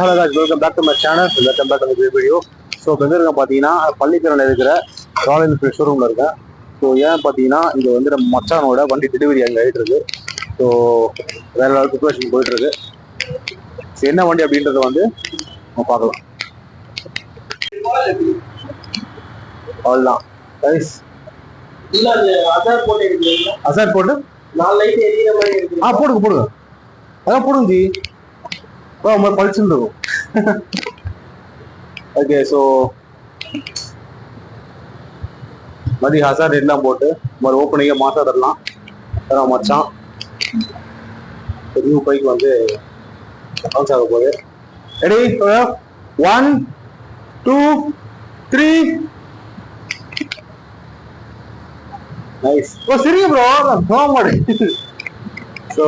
Hello guys welcome back to my channel welcome back to video so இப்போ எங்க இருக்கேன் பார்த்தீங்கன்னா பள்ளிக்கரணில் இருக்கிற ராயல் என்ஃபீல்ட் ஷோரூமில் இருக்கேன். ஸோ ஏன் பார்த்தீங்கன்னா இங்கே வந்து நம்ம மச்சானோட வண்டி டெலிவரி அங்கே ஆகிட்டு இருக்கு. ஸோ வேற ஏதாவது ப்ரிப்பரேஷன் போயிட்டு இருக்கு. ஸோ என்ன வண்டி அப்படின்றத வந்து நம்ம பார்க்கலாம். அவ்வளோதான் ரைஸ் அசார் போட்டு நாலு லைட் எரியற மாதிரி ஆ போடுங்க போடுங்க. அதான் போடுங்க ஜி அப்புறம் இருக்கும் ஓகே ஸோ மதி ஹசார் எல்லாம் போட்டு மறு ஓப்பனிங்க மாசா தரலாம் அதான் மச்சான் நியூ பைக் வந்து லான்ச் ஆக போகுது ready one two three nice ஓ சரி ப்ரோ போக மாட்டேன் ஸோ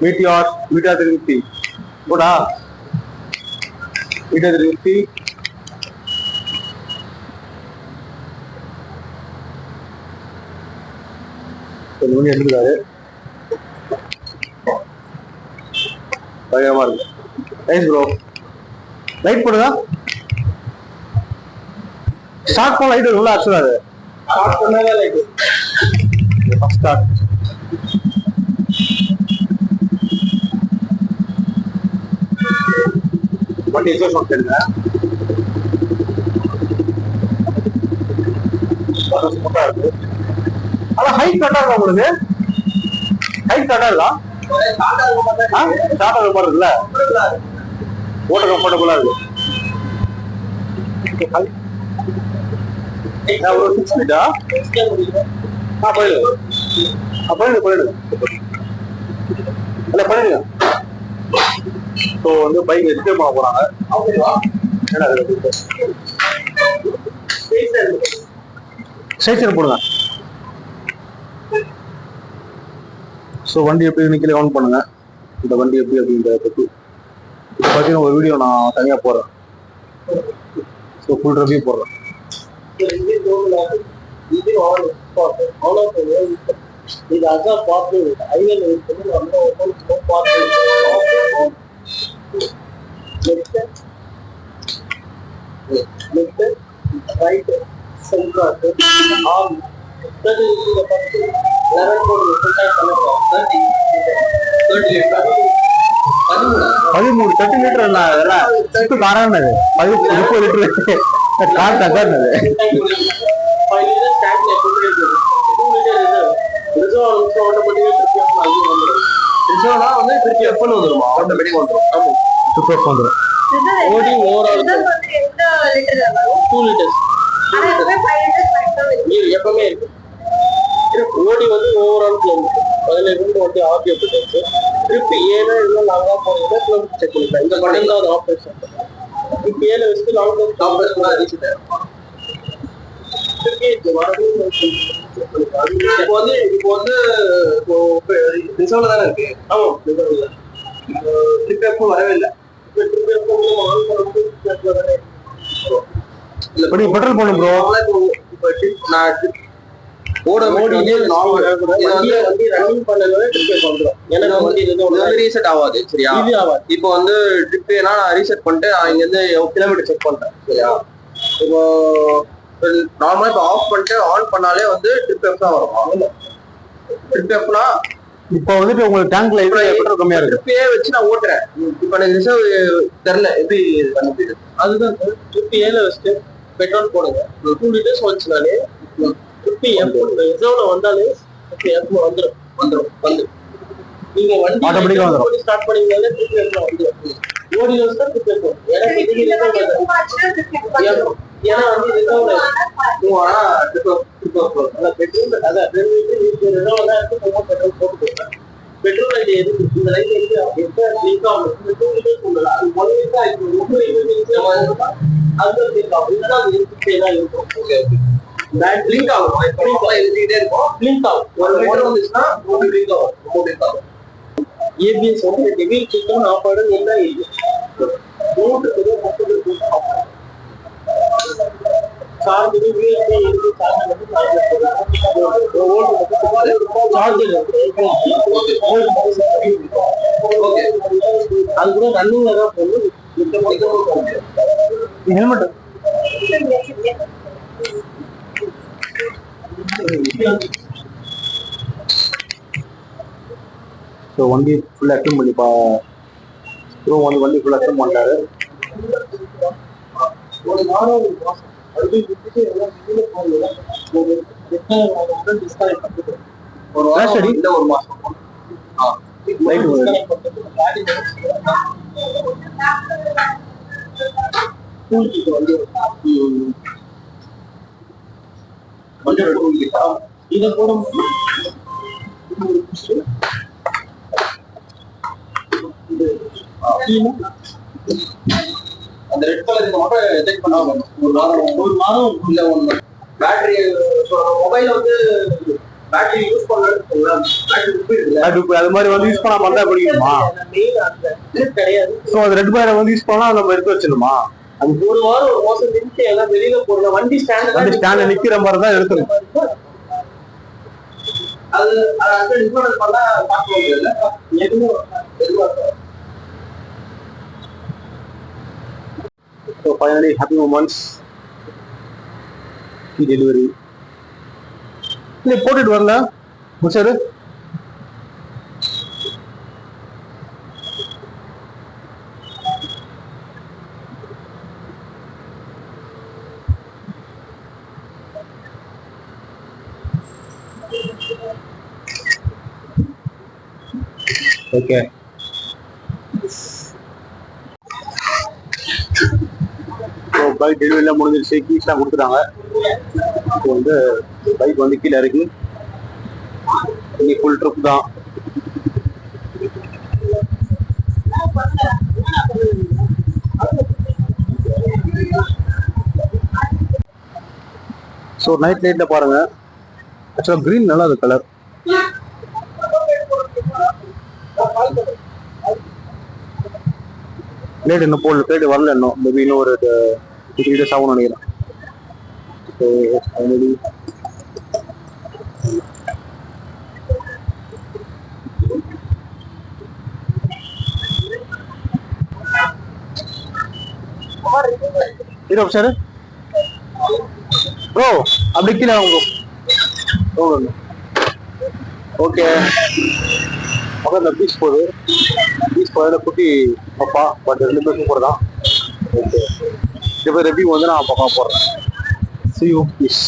மீட்டியார் மீட்டா திருப்தி போடா. மீட்டா திருப்தி கொஞ்சம் மணி எடுத்துக்காரு. பயங்கரமா இருக்கு. நைஸ் ப்ரோ லைட் போடுதா ஸ்டார்ட் பண்ண லைட் வரும்ல ஆக்சுவலா அது ஸ்டார்ட் பண்ணாவே லைட் ஸ்டார்ட் வண்டி எக்ஸாஸ்ட் பண்ணுங்க ஆனா ஹைட் கரெக்டா இருக்கா உங்களுக்கு? ஹைட் கரெக்டா? ஸ்டார்ட் ஆகிற மாதிரி மாட்டேங்குது ஓட்ட கம்ஃபர்டபுளா இருக்கு ஒரு சிக்ஸ் ஃபீட்டா ஆ? போயிடு. போயிடு போயிடு. இல்ல பண்ணிடுங்க ஸோ வந்து பைக் எக்ஸ்பிளைன் பண்ண போறாங்க. ஸ்டேஷன் போடுங்க. ஸோ வண்டி எப்படி நிக்கல கவுண்ட் பண்ணுங்க. இந்த வண்டி எப்படி அப்படின்றத பத்தி. இதை பத்தி ஒரு வீடியோ நான் தனியா போடுறேன். ஸோ ஃபுல் ரிவ்யூ போடுறேன். இது அதான் பார்த்து ஒரு பார்த்து. லெஃப்ட் லெஃப்ட் ரைட் சென்ட்ராக்கு ஆம் தேர்ட்டி இதில் பார்த்து லெவன் போர்டு தேர்ட்டி தேர்ட்டி பதிமூணு பதிமூணு தேர்ட்டி லிட்டர் என்ன அதெல்லாம் சுத்து காரானது பதி முப்பது லிட்டர் கார் தக்கானது five litre two litre reserve reserve ஆட்டோமேட்டிக்காக திருப்பி வந்து திருப்பி எப்பன்னு வந்துருமா? ஆட்டோமேட்டிக் சூப்பர் வந்துடும் ஓடி ஓவரால் டூ லிட்டர்ஸ் இது எப்பவுமே இருக்கு ஓடி வந்து ஓவரால் கிலோமீட்டர் அதுல இருந்து வந்து ஆர்டிஓ போட்டு திருப்பி ஏழு இதெல்லாம் லாங்கா போனீங்கன்னா கிலோமீட்டர் செக் பண்ணிக்கலாம். இந்த அது ஆப்ரேஷன் திருப்பி ஏழு வச்சுட்டு லாங் டவுன் ஆப்ரேஷன் ரீச் திருப்பி பண்ணிக்கலாம். இப்போ வந்து இப்போ வந்து இப்போ ரிசர்வ்ல தானே இருக்கு? ஆமா. ரிசர்வ்ல ட்ரிப் எப்போ வரவே இல்லை. ட்ரிப் எப்போ இப்போ நீ பெட்ரோல் போடணும் ப்ரோ இப்போ trip நான் ஓட ஓடி வண்டி வண்டி ரன்னிங் பண்ணல ட்ரிப் பண்றோம் எனக்கு வண்டி இது வந்து ரீசெட் ஆகாது சரியா? இப்போ வந்து ட்ரிப் நான் ரீசெட் பண்ணிட்டு இங்க இருந்து கிலோமீட்டர் செக் பண்றேன் சரியா? இப்போ நார்மலா இப்போ ஆஃப் பண்ணிட்டு ஆன் பண்ணாலே வந்து ட்ரிப் தான் வரும். ட்ரிப் எஃப்னா இப்போ வந்துட்டு உங்களுக்கு டேங்க்ல இது பெட்ரோல் கம்மியா இருக்கு? ட்ரிப்பே வச்சு நான் ஓட்டுறேன். இப்போ எனக்கு ரிசர்வ் தெரியல எப்படி பண்ண முடியுது. அதுதான் ட்ரிப் ஏல வச்சுட்டு பெட்ரோல் போடுங்க. டூ லிட்டர்ஸ் வந்துச்சுனாலே ட்ரிப் எப்போ ரிசர்வ்ல வந்தாலே ட்ரிப் எப்போ வந்துடும் வந்துடும் வந்து நீங்க வண்டி Automatic ஆ வந்துரும். ஸ்டார்ட் பண்ணீங்கனாலே ட்ரிப் எப்போ வந்துடும் ஓடி வச்சுட்டா ட்ரிப் எப்போ எனக்கு. ஏன்னா வந்து ரிசர்வ்ல ஆனா பெட்ரோல் அதான் ரெண்டு லிட்டர் ரிசர்வ் தான் இருக்கு கொஞ்சம் பெட்ரோல் போட்டு போட்டேன் பெட்ரோல் லைட் எதுக்கு இந்த ஆகும் அது இருக்கும் ஆகும் எழுதிக்கிட்டே இருக்கும் ஆகும் ஒரு வந்துச்சுன்னா மூணு லிங்க் ஆகும் ரொம்ப ஆகும் ஏபிஎஸ் வந்து டிவில் சிக்கன் ஆஃப் என்ன இது முப்பது சார்ஜ் யூஎஸ்பி இருக்கு வந்து சார்ஜர் ஓகே அது கூட ரன்னிங்ல தான் போகணும் ஹெல்மெட் ஸோ வண்டி ஃபுல்லாக அட்டன் பண்ணிப்பா ப்ரோ வந்து வண்டி ஃபுல்லாக அட்டன் பண்ணிட்டாரு ஒரு ஒரு விட்டுட்டு எல்லாம் ஒரு டிஸ்கனெக்ட் பண்ணிட்டு ஒரு வாரம். இல்ல ஒரு மாசம். இதை கீழே அந்த ரெட் கலர் இதை மட்டும் எஜெக்ட் பண்ணாம ஒரு வாரம் ஒரு மாதம் இல்ல ஒண்ணு பேட்டரி மொபைல் வந்து அது மாதிரி வந்து யூஸ் பண்ணாம இருந்தா பிடிக்குமா ஸோ அது ரெட் பேரை வந்து யூஸ் பண்ணா நம்ம எடுத்து வச்சிடணுமா? அது ஒரு வாரம் ஒரு மாசம் எல்லாம் வெளியில போறல வண்டி ஸ்டாண்ட் வண்டி ஸ்டாண்ட்ல நிக்கிற மாதிரி தான் எடுக்கணும் அது பண்ணா பார்க்க முடியல. எதுவும் எதுவா so finally happy moments delivery இல்லை போட்டுட்டு வரல. முடிச்சாரு. ஓகே ஸோ பைக் டெலிவரிலாம் முடிஞ்சிருச்சு. கீஸ்லாம் கொடுத்துட்டாங்க. இப்போ வந்து பைக் வந்து கீழே இருக்கு இன்னைக்கு ஃபுல் ட்ரிப் தான். ஸோ நைட் லைட்டில் பாருங்க. ஆக்சுவலாக க்ரீன் நல்லா இருக்கு கலர் லேட் இன்னும் போடல லேட் வரல இன்னும். மேபி இன்னும் ஒரு த்ரீ டேஸ் ஆகும்னு நினைக்கிறேன். So finally hero sir. Bro அப்படி கீழே வாங்க ப்ரோ ஓகே பக்கத்துல பீச் போகுது பீச் போகிறத குட்டி அப்பா பட் ரெண்டு பேருக்கும் கூட தான். ஓகே இப்போ ரெவ்யூ வந்து நான் பக்கம் போடுறேன். C you piece